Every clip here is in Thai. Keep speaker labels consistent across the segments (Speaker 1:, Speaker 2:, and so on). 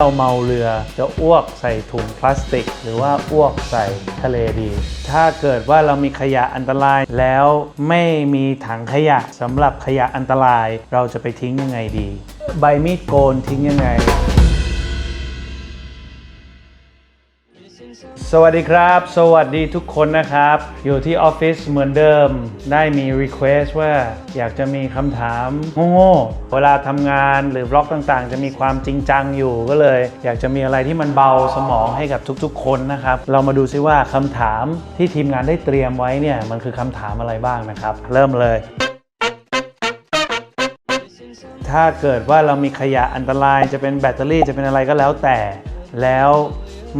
Speaker 1: เราเมาเรือจะอ้วกใส่ถุงพลาสติก หรือว่าอ้วกใส่ทะเลดี ถ้าเกิดว่าเรามีขยะอันตรายแล้วไม่มีถังขยะสำหรับขยะอันตราย เราจะไปทิ้งยังไงดี ใบมีดโกนทิ้งยังไง สวัสดีครับ สวัสดีทุกคนนะครับ อยู่ที่ออฟฟิศเหมือนเดิม ได้มี Request ว่าอยากจะมีคำถามโง่ๆเวลาทำงานหรือบล็อกต่างๆ จะมีความจริงจังอยู่ก็เลย อยากจะมีอะไรที่มันเบาสมองให้กับทุกๆ คนนะครับ เรามาดูซิว่าคำถามที่ทีมงานได้เตรียมไว้เนี่ยมันคือคำถามอะไรบ้างนะครับ เริ่มเลย ถ้าเกิดว่าเรามีขยะอันตรายจะเป็นแบตเตอรี่จะเป็นอะไรก็แล้วแต่แล้ว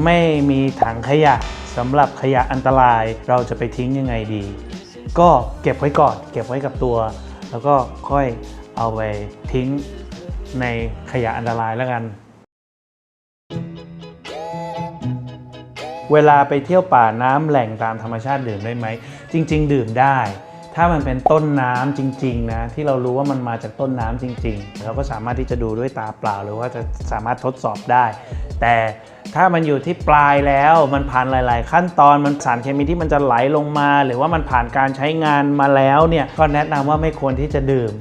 Speaker 1: ไม่มีถังขยะสำหรับขยะอันตรายเราจะไปทิ้งยังไงดี ก็เก็บไว้ก่อน เก็บไว้กับตัว แล้วก็ค่อยเอาไปทิ้งในขยะอันตรายแล้วกัน เวลาไปเที่ยวป่าน้ำแหล่งตามธรรมชาติดื่มได้ไหม จริง ๆ ดื่มได้ ถ้ามันเป็นต้นน้ำจริงๆนะที่เรารู้ว่ามันมาจากต้นน้ำจริง ๆ เราก็สามารถที่จะดูด้วยตาเปล่า หรือว่าจะสามารถทดสอบได้ แต่ถ้ามันอยู่ที่ปลายแล้วมันผ่านหลาย ๆ ขั้นตอนมันสารเคมีที่มันจะไหลลงมา หรือว่ามันผ่านการใช้งานมาแล้วเนี่ยก็แนะนำว่าไม่ควรที่จะดื่ม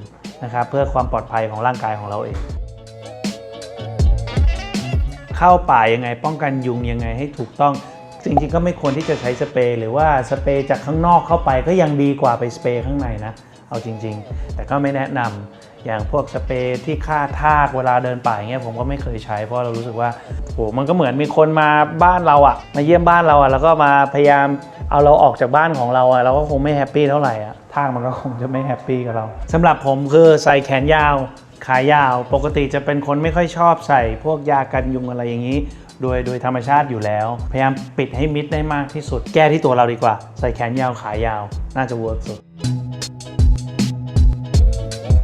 Speaker 1: นะครับเพื่อความปลอดภัยของร่างกายของเราเอง เข้าป่ายังไงป้องกันยุงยังไงให้ถูกต้อง จริงๆก็ไม่ควรที่จะใช้สเปรย์หรือว่าสเปรย์จากข้างนอกเข้าไปก็ยังดีกว่าไปสเปรย์ข้างในนะ เอาจริง ๆ แต่ก็ไม่แนะนำอย่างพวกสเปรย์ที่ฆ่าทากเวลาเดินป่าอย่างเงี้ยผมก็ไม่เคยใช้เพราะเรารู้สึกว่าโหมันก็เหมือนมีคนมาบ้านเราอะมาเยี่ยมบ้านเราอะแล้วก็มาพยายามเอาเราออกจากบ้านของเราอะเราก็คงไม่แฮปปี้เท่าไหร่อะทากมันก็คงจะไม่แฮปปี้กับเราสำหรับผมคือใส่แขนยาวขายาว ปกติจะเป็นคนไม่ค่อยชอบใส่พวกยากันยุงอะไรอย่างนี้ โดยโดยธรรมชาติอยู่แล้ว พยายามปิดให้มิดได้มากที่สุด แก้ที่ตัวเราดีกว่า ใส่แขนยาวขายาว น่าจะเวิร์กสุด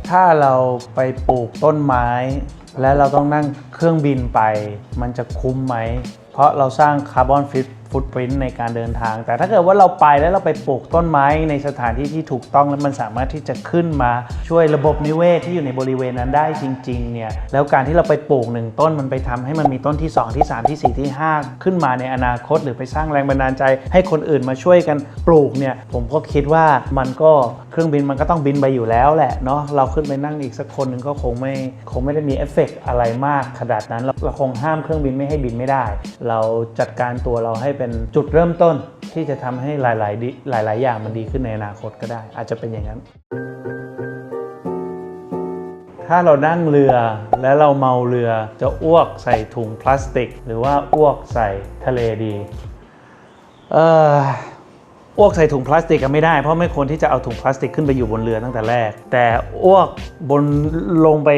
Speaker 1: ถ้าเราไปปลูกต้นไม้ และเราต้องนั่งเครื่องบินไป มันจะคุ้มไหม เพราะเราสร้างคาร์บอนฟิต ฟุตปรินต์ในการเดินทาง แต่ถ้าเกิดว่าเราไปแล้วเราไปปลูกต้นไม้ในสถานที่ที่ถูกต้องแล้วมันสามารถที่จะขึ้นมาช่วยระบบนิเวศที่อยู่ในบริเวณนั้นได้จริงๆเนี่ยแล้วการที่เราไปปลูกหนึ่งต้นมันไปทำให้มันมีต้นที่ 2 ที่ 3 ที่ 4 ที่ 5 ขึ้นมาในอนาคต หรือไปสร้างแรงบันดาลใจ ให้คนอื่นมาช่วยกันปลูกเนี่ยผมก็คิดว่ามันก็ เครื่องบินมันก็ต้องบินไปอยู่แล้วแหละเนาะเราขึ้นไปนั่งอีกสักคนหนึ่งก็คงไม่คงไม่ได้มีเอฟเฟกต์อะไรมากขนาดนั้นเราเราคงห้ามเครื่องบินไม่ให้บินไม่ได้ เราจัดการตัวเราให้เป็นจุดเริ่มต้นที่จะทำให้หลาย ๆ หลาย ๆ อย่างมันดีขึ้นในอนาคตก็ได้ อาจจะเป็นอย่างนั้น ถ้าเรานั่งเรือแล้วเราเมาเรือจะอ้วกใส่ถุงพลาสติก หรือว่าอ้วกใส่ทะเลดี เออ อ้วกใส่ถุงพลาสติกก็ไม่ได้เพราะไม่ควรที่จะเอาถุงพลาสติกขึ้นไปอยู่บนเรือตั้งแต่แรก แต่อ้วกบนลงไป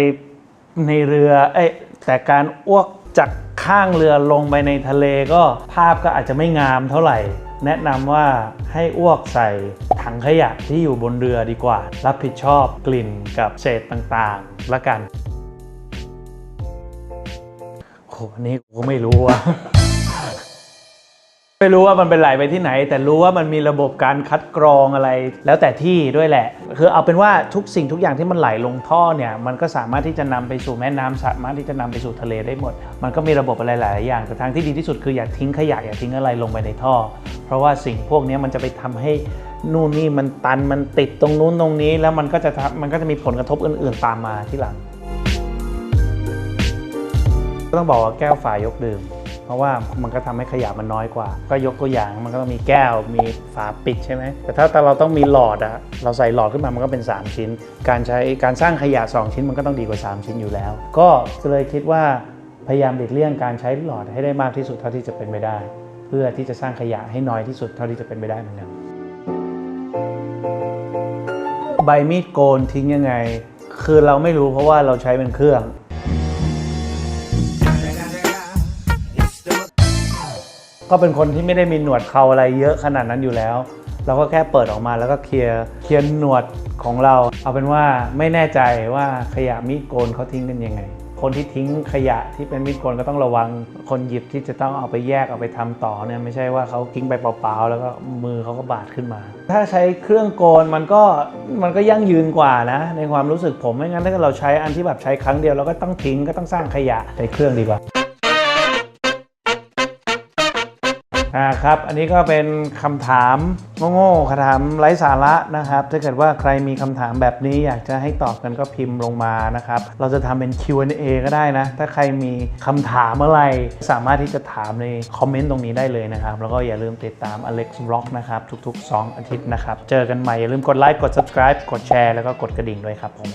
Speaker 1: ในเรือเอ้แต่การอ้วกจากข้างเรือลงไปในทะเลก็ภาพก็อาจจะไม่งามเท่าไหร่ แนะนำว่าให้อ้วกใส่ถังขยะที่อยู่บนเรือดีกว่า รับผิดชอบกลิ่นกับเศษต่างๆละกันโหอันนี้กูไม่รู้ว่า ไม่รู้ว่ามันเป็นไหลไปที่ไหน แต่รู้ว่ามันมีระบบการคัดกรองอะไร แล้วแต่ที่ด้วยแหละ คือเอาเป็นว่าทุกสิ่งทุกอย่างที่มันไหลลงท่อเนี่ย มันก็สามารถที่จะนำไปสู่แม่น้ำสามารถที่จะนำไปสู่ทะเลได้หมด มันก็มีระบบอะไรหลายอย่างแต่ทางที่ดีที่สุดคืออย่าทิ้งขยะอย่าทิ้งอะไรลงไปในท่อ เพราะว่าสิ่งพวกนี้มันจะไปทำให้นู่นนี่มันตันมันติดตรงนู้นตรงนี้ แล้วมันก็จะมันก็จะมีผลกระทบอื่น ๆ ตามมาที่หลังก็ต้องบอกว่าแก้วฝายกดื่ม เพราะว่ามันก็ทำให้ขยะมันน้อยกว่า ก็ยกตัวอย่างมันก็ต้องมีแก้วมีฝาปิดใช่ไหมแต่ถ้าแต่เราต้องมีหลอดอะเราใส่หลอดขึ้นมามันก็เป็น 3 ชิ้น การใช้การสร้างขยะ 2 ชิ้นมันก็ต้องดีกว่า 3 ชิ้นอยู่แล้ว ก็เลยคิดว่าพยายามหลีกเลี่ยงการใช้หลอดให้ได้มากที่สุดเท่าที่จะเป็นไปได้ เพื่อที่จะสร้างขยะให้น้อยที่สุดเท่าที่จะเป็นไปได้เหมือนกันใบมีดโกนทิ้งยังไง คือเราไม่รู้เพราะว่าเราใช้เป็นเครื่อง ก็เป็นคนที่ไม่ได้มีหนวดเขาอะไรเยอะขนาดนั้นอยู่แล้ว เราก็แค่เปิดออกมาแล้วก็เคลียร์เคลียร์หนวดของเรา เอาเป็นว่าไม่แน่ใจว่าขยะมีดโกนเขาทิ้งกันยังไง คนที่ทิ้งขยะที่เป็นมีดโกนก็ต้องระวัง คนหยิบที่จะต้องเอาไปแยกเอาไปทำต่อเนี่ยไม่ใช่ว่าเขาทิ้งไปเปล่าๆแล้วก็มือเขาก็บาดขึ้นมา ถ้าใช้เครื่องโกนมันก็มันก็ยั่งยืนกว่านะ ในความรู้สึกผมไม่งั้นถ้าเกิดเราใช้อันที่แบบใช้ครั้งเดียวเราก็ต้องทิ้งก็ต้องสร้างขยะใช้เครื่องดีกว่า อ่าครับ อันนี้ก็เป็นคำถามโง่ๆคำถามไร้สาระนะครับ ถ้าเกิดว่าใครมีคำถามแบบนี้อยากจะให้ตอบกันก็พิมพ์ลงมานะครับ เราจะทำเป็น Q&A ก็ได้นะ ถ้าใครมีคำถามอะไร สามารถที่จะถามในคอมเมนต์ตรงนี้ได้เลยนะครับ แล้วก็อย่าลืมติดตาม Alex Vlog นะครับ ทุก ๆ 2 อาทิตย์นะครับ เจอกันใหม่อย่าลืมกดไลค์กด subscribe กดแชร์แล้วก็กดกระดิ่งด้วยครับผม